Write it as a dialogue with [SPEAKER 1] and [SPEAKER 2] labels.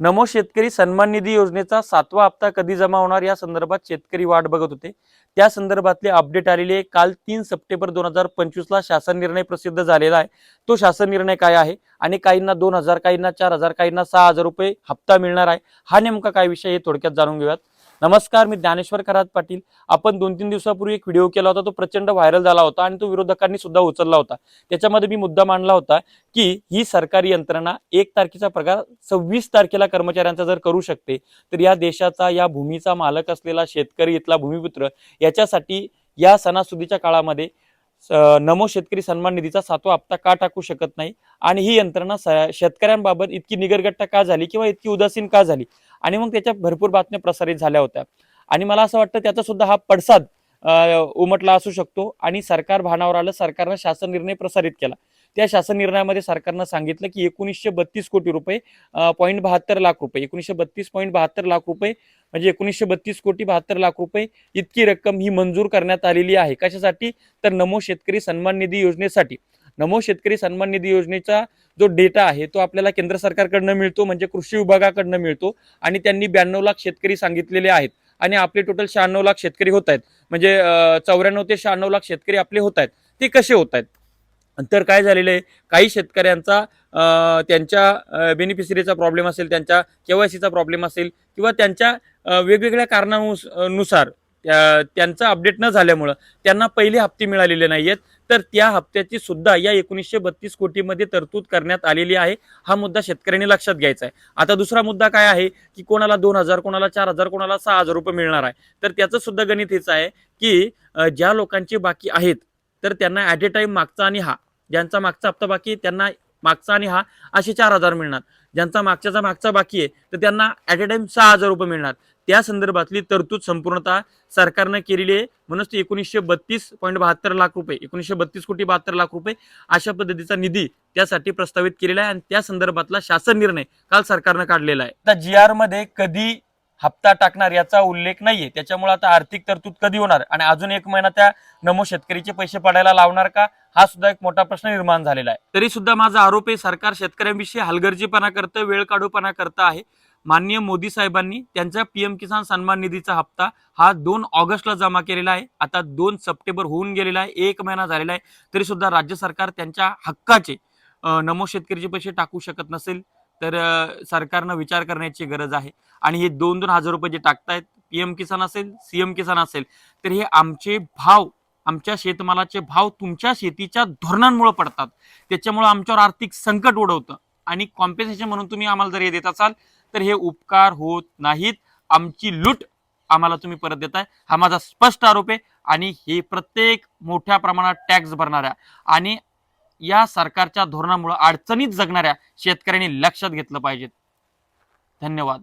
[SPEAKER 1] नमो शेतकरी सन्मान निधी योजनेचा सातवा हप्ता कधी जमा होणार? या संदर्भात शेतकरी वाट बघत होते. त्या संदर्भातले अपडेट आलेले काल तीन सप्टेंबर दोन हजार पंचवीसला शासन निर्णय प्रसिद्ध झालेला आहे. तो शासन निर्णय काय आहे? आणि काहींना दोन हजार काहींना चार हजार काहींना सहा हजार रुपये हप्ता मिळणार आहे. हा नेमका काय विषय हे थोडक्यात जाणून घेऊयात. नमस्कार मी ज्ञानेश्वर खरात पाटील. आपण दोन तीन दिवसापूर्वी एक व्हिडिओ केला होता तो प्रचंड व्हायरल झाला होता आणि तो विरोधकांनी सुद्धा उचलला होता. त्याच्यामध्ये मी मुद्दा मांडला होता की ही सरकारी यंत्रणा एक तारखेचा पगार सव्वीस तारखेला कर्मचाऱ्यांचा जर करू शकते तर या देशाचा या भूमीचा मालक असलेला शेतकरी इथला भूमिपुत्र याच्यासाठी या सणासुदीच्या काळामध्ये नमो शेतकरी सन्मान निधीचा सातवा हप्ता का टाकू शकत नाही? आणि ही यंत्रणा शेतकऱ्यांबाबत इतकी निगरगट्टा का झाली किंवा इतकी उदासीन का झाली? आणि मग त्याच्या भरपूर बातम्या प्रसारित झाल्या होत्या. आणि मला असं वाटतं त्याचा सुद्धा हा पडसाद उमटला असू शकतो. आणि सरकार भानावर आलं सरकारनं शासन निर्णय प्रसारित केला. त्या शासन निर्णयामध्ये सरकारनं सांगितलं की एकोणीसशे बत्तीस कोटी रुपये पॉईंट बहात्तर लाख रुपये एकोणीसशे बत्तीस पॉईंट बहात्तर लाख रुपये म्हणजे एकोणीसशे बत्तीस कोटी बहात्तर लाख रुपये इतकी रक्कम ही मंजूर करण्यात आलेली आहे. कशासाठी? तर नमो शेतकरी सन्मान निधी योजनेसाठी. नमो शेतकरी सन्मान निधी योजनेचा जो डेटा आहे तो आपल्याला केंद्र सरकारकडनं मिळतो म्हणजे कृषी विभागाकडनं मिळतो आणि त्यांनी ब्याण्णव लाख शेतकरी सांगितलेले आहेत आणि आपले टोटल शहाण्णव लाख शेतकरी होत आहेत. म्हणजे चौऱ्याण्णव ते शहाण्णव लाख शेतकरी आपले होत आहेत. ते कसे होत आहेत? तर काय झालेलं आहे? काही शेतकऱ्यांचा त्यांच्या बेनिफिशरीचा प्रॉब्लेम असेल त्यांच्या केवायसीचा प्रॉब्लेम असेल किंवा त्यांच्या वेगवेगळ्या कारणानुसार त्या- त्यांचं अपडेट न झाल्यामुळं त्यांना पहिले हप्ते मिळालेले नाहीयेत. तर त्या हप्त्याची सुद्धा या एकोणीसशे बत्तीस कोटीमध्ये तरतूद करण्यात आलेली आहे. हा मुद्दा शेतकऱ्यांनी लक्षात घ्यायचा आहे. आता दुसरा मुद्दा काय आहे? की कोणाला दोन हजार कोणाला चार हजार कोणाला सहा हजार रुपये मिळणार आहे. तर त्याचं सुद्धा गणित हेच आहे की ज्या लोकांचे बाकी आहेत तर त्यांना ॲट ए टाइम मागचा आणि हा. ज्यांचा मागचा हप्ता बाकी आहे त्यांना मागचा आणि हा असे चार हजार मिळणार. ज्यांचा मागच्याचा मागचा बाकी आहे तर त्यांना ॲट ए टाइम सहा हजार रुपये मिळणार. त्या संदर्भातली तरतूद संपूर्णतः सरकारनं केलेली आहे. म्हणूनच ते एकोणीसशे बत्तीस पॉईंट बहात्तर लाख रुपये एकोणीसशे बत्तीस कोटी बहात्तर लाख रुपये अशा पद्धतीचा निधी त्यासाठी प्रस्तावित केलेला आहे आणि त्या संदर्भातला शासन निर्णय काल सरकारनं काढलेला आहे. आता जी आरमध्ये कधी हप्ता टाकणार याचा उल्लेख नाहीये. त्याच्यामुळे आता आर्थिक तरतूद कधी होणार? आणि अजून एक महिना त्या नमो शेतकरीचे पैसे पडायला लावणार का? हा सुद्धा एक मोठा प्रश्न निर्माण झालेला आहे. तरी सुद्धा माझा आरोप आहे सरकार शेतकऱ्यांविषयी हलगर्जीपणा करतं वेळ काढूपणा करतं आहे. माननीय मोदी साहेबांनी त्यांचा पीएम किसान सन्मान निधीचा हप्ता हा दोन ऑगस्टला जमा केलेला आहे. आता दोन सप्टेंबर होऊन गेलेला आहे एक महिना झालेला आहे. तरी सुद्धा राज्य सरकार त्यांच्या हक्काचे नमो शेतकरीचे पैसे टाकू शकत नसेल. तर सरकारनं विचार करण्याची गरज आहे. आणि हे दोन दोन हजार रुपये जे टाकतायत पीएम किसान असेल सीएम किसान असेल तर हे आमचे भाव आमच्या शेतमालाचे भाव तुमच्या शेतीच्या धोरणांमुळे पडतात. त्याच्यामुळे आमच्यावर आर्थिक संकट ओढवतं आणि कॉम्पेन्सेशन म्हणून तुम्ही आम्हाला जर हे देत असाल तर हे उपकार होत नाहीत. आमची लूट आम्हाला तुम्ही परत देताय. हा माझा स्पष्ट आरोप आहे. आणि हे प्रत्येक मोठ्या प्रमाणात टॅक्स भरणाऱ्या आणि या सरकारच्या धोरणामुळे अडचणीत जगणाऱ्या शेतकऱ्यांनी लक्षात घेतलं पाहिजे धन्यवाद.